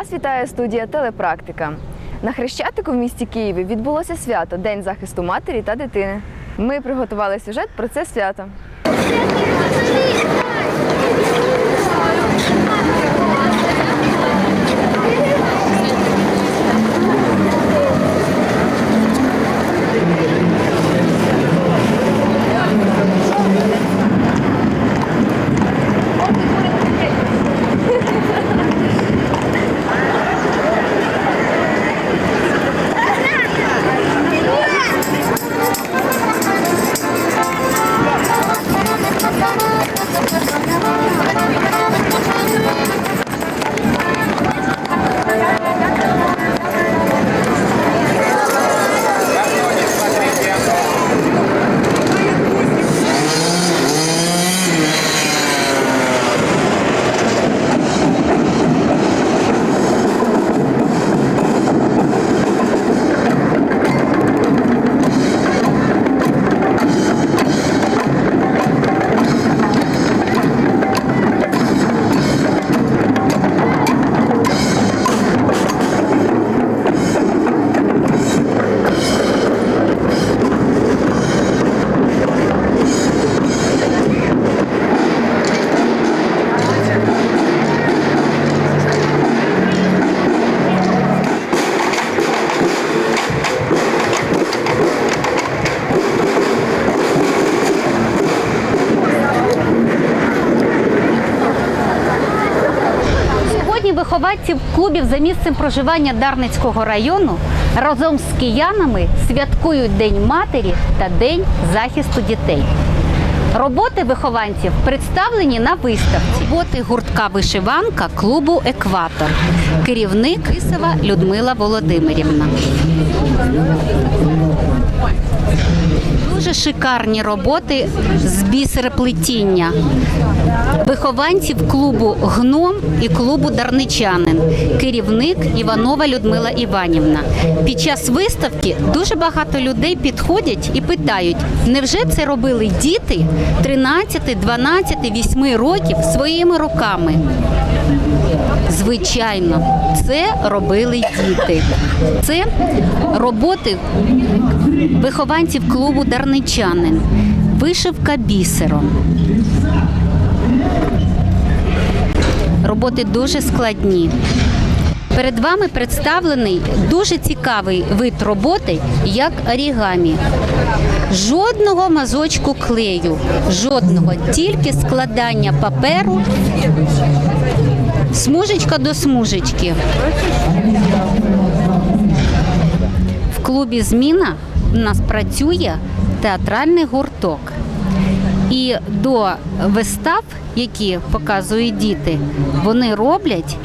Вас вітає студія Телепрактика. На Хрещатику в місті Києві відбулося свято День захисту матері та дитини. Ми приготували сюжет про це свято. Сьогодні вихованці клубів за місцем проживання Дарницького району разом з киянами святкують День матері та День захисту дітей. Роботи вихованців представлені на виставці. Роботи гуртка вишиванка клубу Екватор. Керівник Ісова Людмила Володимирівна. Дуже шикарні роботи з бісереплетіння вихованців клубу Гном і клубу Дарничанин, керівник Іванова Людмила Іванівна. Під час виставки дуже багато людей підходять і питають: невже це робили діти 13, 12, 8 років своїми руками? Звичайно, це робили діти. Це роботи вихованців клубу Дарничанин, вишивка бісером. Роботи дуже складні. Перед вами представлений дуже цікавий вид роботи, як орігамі. Жодного мазочку клею, жодного, тільки складання паперу, смужечка до смужечки. В клубі Зміна у нас працює театральний гурток. І до вистав, які показують діти, вони роблять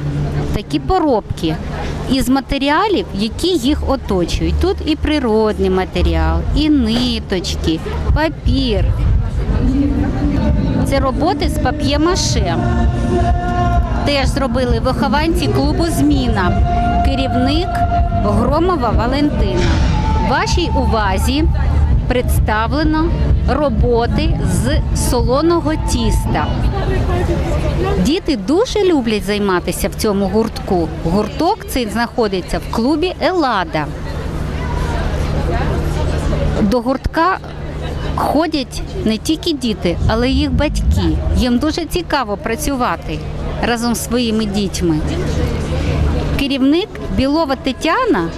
такі поробки із матеріалів, які їх оточують. Тут і природний матеріал, і ниточки, папір. Це роботи з пап'є-маше. Теж зробили вихованці клубу Зміна, керівник Громова Валентина. Вашій увазі представлено роботи з солоного тіста. Діти дуже люблять займатися в цьому гуртку. Гурток цей знаходиться в клубі Елада. До гуртка ходять не тільки діти, але й їх батьки. Їм дуже цікаво працювати разом з своїми дітьми. Керівник Білова Тетяна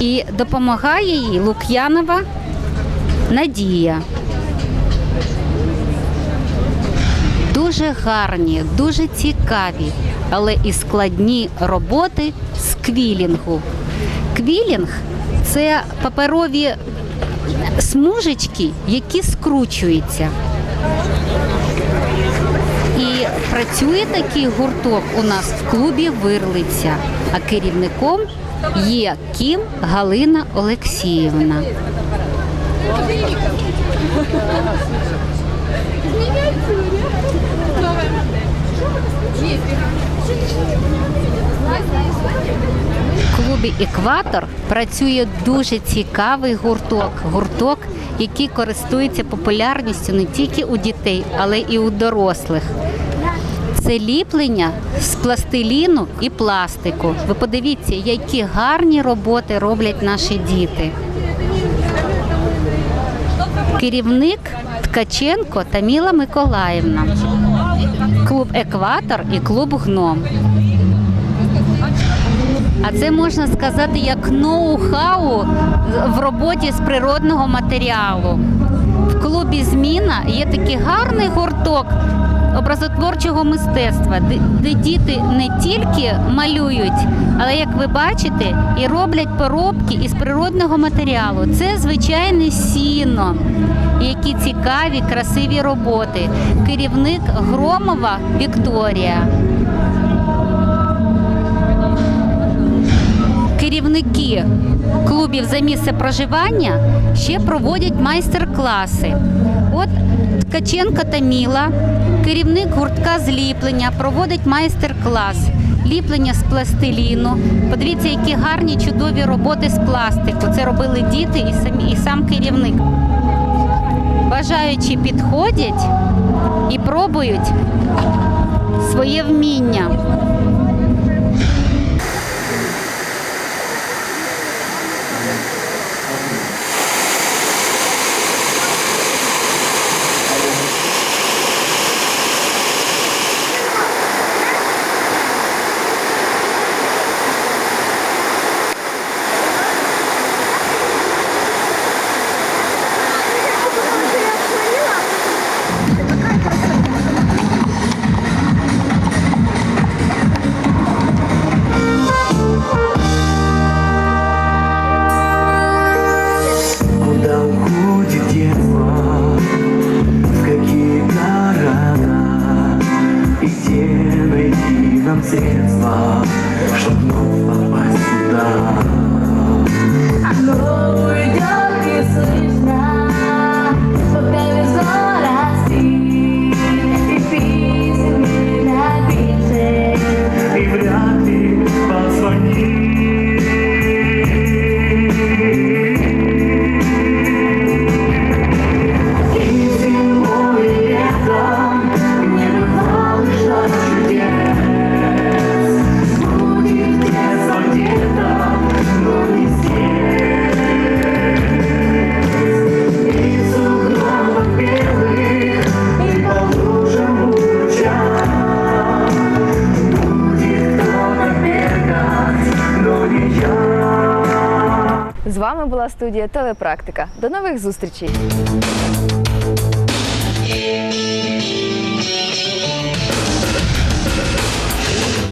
і допомагає їй Лук'янова Надія. Дуже гарні, дуже цікаві, але і складні роботи з квілінгу. Квілінг це паперові смужечки, які скручуються. Працює такий гурток у нас в клубі Вирлиця, а керівником є Кім Галина Олексіївна. В клубі Екватор працює дуже цікавий гурток. Гурток, який користується популярністю не тільки у дітей, але і у дорослих. Це ліплення з пластиліну і пластику. Ви подивіться, які гарні роботи роблять наші діти. Керівник Ткаченко Таміла Миколаївна. Клуб Екватор і клуб Гном. А це можна сказати як ноу-хау в роботі з природного матеріалу. В клубі Зміна є такий гарний гурток образотворчого мистецтва, де, діти не тільки малюють, але як ви бачите, і роблять поробки із природного матеріалу. Це звичайне сіно. Які цікаві, красиві роботи. Керівник Громова Вікторія. керівники клубів за місце проживання ще проводять майстер-класи. От Ткаченка Таміла, керівник гуртка зліплення, проводить майстер-клас. Ліплення з пластиліну. Подивіться, які гарні чудові роботи з пластику. Це робили діти і самі і сам керівник. Бажаючі підходять і пробують своє вміння. Найти чтобы попасть туда. З вами була студія Телепрактика. До нових зустрічей!